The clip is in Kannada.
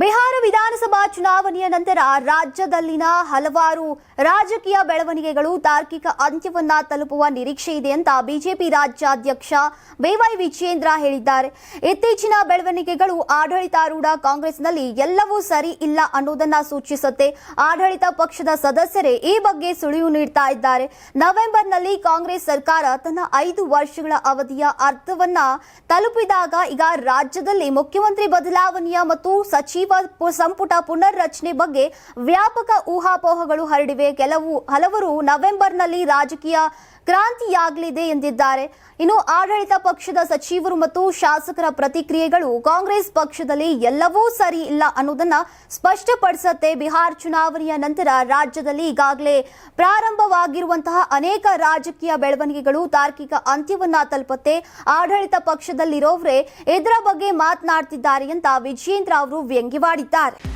ಬಿಹಾರ ವಿಧಾನಸಭಾ ಚುನಾವಣೆಯ ನಂತರ ರಾಜ್ಯದಲ್ಲಿನ ಹಲವಾರು ರಾಜಕೀಯ ಬೆಳವಣಿಗೆಗಳು ತಾರ್ಕಿಕ ಅಂತ್ಯವನ್ನ ತಲುಪುವ ನಿರೀಕ್ಷೆ ಇದೆ ಅಂತ ಬಿಜೆಪಿ ರಾಜ್ಯಾಧ್ಯಕ್ಷ ಬಿವೈ ವಿಜೇಂದ್ರ ಹೇಳಿದ್ದಾರೆ. ಇತ್ತೀಚಿನ ಬೆಳವಣಿಗೆಗಳು ಆಡಳಿತಾರೂಢ ಕಾಂಗ್ರೆಸ್ನಲ್ಲಿ ಎಲ್ಲವೂ ಸರಿ ಇಲ್ಲ ಅನ್ನೋದನ್ನ ಸೂಚಿಸುತ್ತೆ. ಆಡಳಿತ ಪಕ್ಷದ ಸದಸ್ಯರೇ ಈ ಬಗ್ಗೆ ಸುಳಿವು ನೀಡ್ತಾ ಇದ್ದಾರೆ. ನವೆಂಬರ್ನಲ್ಲಿ ಕಾಂಗ್ರೆಸ್ ಸರ್ಕಾರ ತನ್ನ ಐದು ವರ್ಷಗಳ ಅವಧಿಯ ಅರ್ಥವನ್ನ ತಲುಪಿದಾಗ ಈಗ ರಾಜ್ಯದಲ್ಲಿ ಮುಖ್ಯಮಂತ್ರಿ ಬದಲಾವಣೆಯ ಮತ್ತು ಸಚಿವ ಪು- ಸಂಪುಟ ಪುನರ್ರಚನೆ ಬಗ್ಗೆ ವ್ಯಾಪಕ ಊಹಾಪೋಹಗಳು ಹರಡಿವೆ. ಕೆಲವು ಹಲವರು ನವೆಂಬರ್ನಲ್ಲಿ ರಾಜಕೀಯ ಕ್ರಾಂತಿಯಾಗಲಿದೆ ಎಂದಿದ್ದಾರೆ. ಇನ್ನು ಆಡಳಿತ ಪಕ್ಷದ ಸಚಿವರು ಮತ್ತು ಶಾಸಕರ ಪ್ರತಿಕ್ರಿಯೆಗಳು ಕಾಂಗ್ರೆಸ್ ಪಕ್ಷದಲ್ಲಿ ಎಲ್ಲವೂ ಸರಿ ಇಲ್ಲ ಅನ್ನೋದನ್ನ ಸ್ಪಷ್ಟಪಡಿಸುತ್ತೆ ಬಿಹಾರ್ ಚುನಾವಣೆಯ ನಂತರ ರಾಜ್ಯದಲ್ಲಿ ಈಗಾಗಲೇ ಪ್ರಾರಂಭವಾಗಿರುವಂತಹ ಅನೇಕ ರಾಜಕೀಯ ಬೆಳವಣಿಗೆಗಳು ತಾರ್ಕಿಕ ಅಂತ್ಯವನ್ನ ತಲುಪುತ್ತೆ. ಆಡಳಿತ ಪಕ್ಷದಲ್ಲಿರೋವ್ರೆ ಇದರ ಬಗ್ಗೆ ಮಾತನಾಡ್ತಿದ್ದಾರೆ ಅಂತ ವಿಜಯೇಂದ್ರ ಅವರು ವ್ಯಂಗ್ಯವಾಡಿದ್ದಾರೆ.